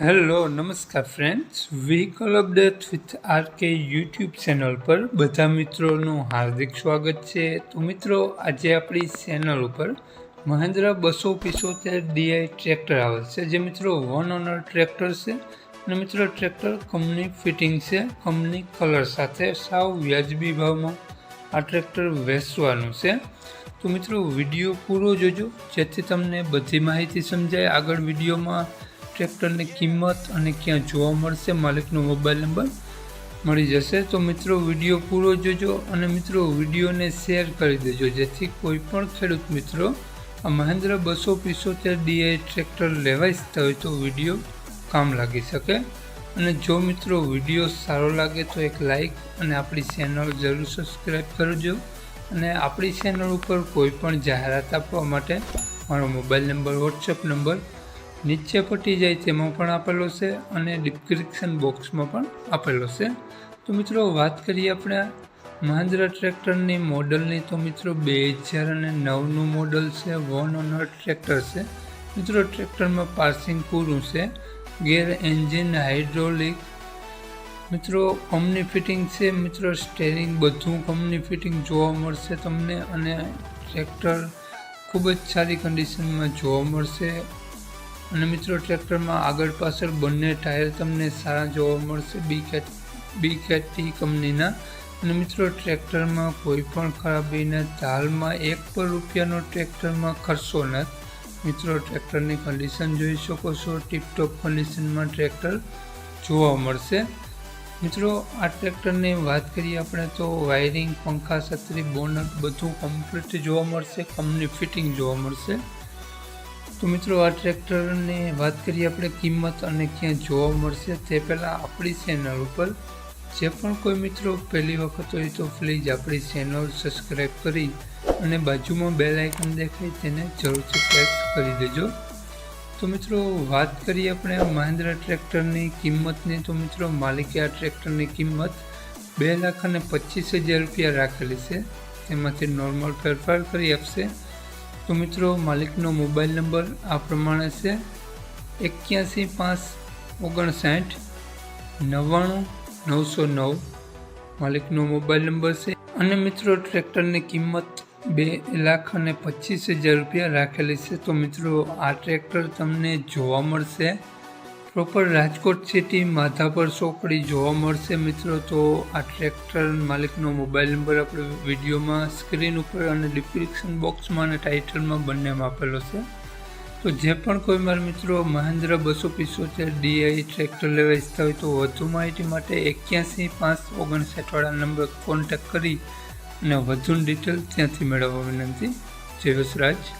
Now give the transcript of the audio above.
Hello નમસ્કાર friends vehicle update with RK YouTube channel પર બધા મિત્રોનું હાર્દિક સ્વાગત છે. તો મિત્રો, આજે આપણી ચેનલ ઉપર મહેન્દ્ર બસો પિસોતેર ડીઆઈ ટ્રેક્ટર આવે છે. જે મિત્રો વન ઓનર ટ્રેક્ટર છે. અને મિત્રો ટ્રેક્ટર કંપની ફિટિંગ છે. કંપની કલર સાથે સાવ વ્યાજબી ભાવમાં આ ટ્રેક્ટર વેચવાનું છે. તો મિત્રો વીડિયો પૂરો જોજો. જેથી તમને બધી માહિતી સમજાય. આગળ વિડીયોમાં ટ્રેક્ટરની કિંમત અને ક્યાં જોવા મળશે માલિકનો મોબાઈલ નંબર મળી જશે. તો મિત્રો, વીડિયો પૂરો જોજો અને મિત્રો, વિડીયોને શેર કરી દેજો. જેથી કોઈ પણ ખેડૂત મિત્રો આ મહેન્દ્ર બસો પિસોતેર ડીઆઈ ટ્રેક્ટર લેવા ઈચ્છતા હોય તો વીડિયો કામ લાગી શકે. અને જો મિત્રો, વીડિયો સારો લાગે તો એક લાઈક અને આપણી ચેનલ જરૂર સબસ્ક્રાઈબ કરજો. અને આપણી ચેનલ ઉપર કોઈ પણ જાહેરાત આપવા માટે મારો મોબાઈલ નંબર વોટ્સઅપ નંબર નીચે પટી જાય તેમાં પણ આપેલો છે અને ડિસ્ક્રિપ્શન બોક્સમાં પણ આપેલો છે. તો મિત્રો, વાત કરીએ આપણે મહિન્દ્રા ટ્રેક્ટરની મોડલની. તો મિત્રો, બે હજાર અને નવનું મોડલ છે, વન ઓનર ટ્રેક્ટર છે. મિત્રો, ટ્રેક્ટરમાં પાર્સિંગ પૂરું છે, ગેર એન્જિન, હાઇડ્રોલિક. મિત્રો કમની ફિટિંગ છે, મિત્રો સ્ટેરિંગ બધું કમની ફિટિંગ જોવા મળશે તમને અને ટ્રેક્ટર ખૂબ જ સારી કન્ડિશનમાં જોવા મળશે. અને મિત્રો, ટ્રેક્ટરમાં આગળ પાછળ બંને ટાયર તમને સારા જોવા મળશે બી કેટ બી કંપનીના. અને મિત્રો, ટ્રેક્ટરમાં કોઈ પણ ખરાબી નથી હાલમાં એક પણ રૂપિયાનો ટ્રેક્ટરમાં ખર્ચો નથી. મિત્રો, ટ્રેક્ટરની કન્ડિશન જોઈ શકો છો ટીપટોપ કન્ડિશનમાં ટ્રેક્ટર જોવા મળશે. મિત્રો, આ ટ્રેક્ટરની વાત કરીએ આપણે તો વાયરિંગ પંખા, છત્રી બોનટ બધું કમ્પ્લીટ જોવા મળશે, કંપની ફિટિંગ જોવા મળશે. તો મિત્રો આ ટ્રેક્ટરની વાત કરીએ આપણે કિંમત અને ક્યાં જોવા મળશે, તે પહેલાં આપણી ચેનલ ઉપર જે પણ કોઈ મિત્રો પહેલી વખત હોય તો પ્લીઝ આપણી ચેનલ સબસ્ક્રાઈબ કરી અને બાજુમાં બેલ આઇકન દેખાય તેને જરૂરથી પ્રેસ કરી દેજો. તો મિત્રો વાત કરીએ આપણે મહિન્દ્રા ટ્રેક્ટરની કિંમતની. તો મિત્રો માલિકે આ ટ્રેક્ટરની કિંમત બે લાખ અને પચીસ હજાર રૂપિયા રાખેલી છે. તેમાંથી નોર્મલ ફેરફાર કરી આપશે. તો મિત્રો, માલિકનો મોબાઈલ નંબર આ પ્રમાણે છે. એક્યાસી પાંચ ઓગણસાઠ નવ્વાણું નવસો નવ. માલિકનો મોબાઈલ નંબર છે. અને મિત્રો, ટ્રેક્ટરની કિંમત બે લાખ અને પચીસ હજાર રૂપિયા રાખેલી છે. તો મિત્રો, આ ટ્રેક્ટર તમને જોવા મળશે. પ્રોપર રાજકોટ સિટી માધાપર ચોકડી જોવા મળશે મિત્રો. તો આ ટ્રેક્ટર માલિકનો મોબાઈલ નંબર આપણે વિડીયોમાં સ્ક્રીન ઉપર અને ડિસ્ક્રિપ્શન બોક્સમાં અને ટાઇટલમાં બંનેમાં આપેલો છે. તો જે પણ કોઈ મારા મિત્રો મહેન્દ્ર બસો પિસોતેર ડીઆઈ ટ્રેક્ટર લેવા ઈચ્છતા હોય તો વધુ માહિતી માટે એક્યાસી પાંચ ઓગણસાઠવાળા નંબર કોન્ટેક્ટ કરી અને વધુ ડિટેલ ત્યાંથી મેળવવા વિનંતી. જય વસરાજ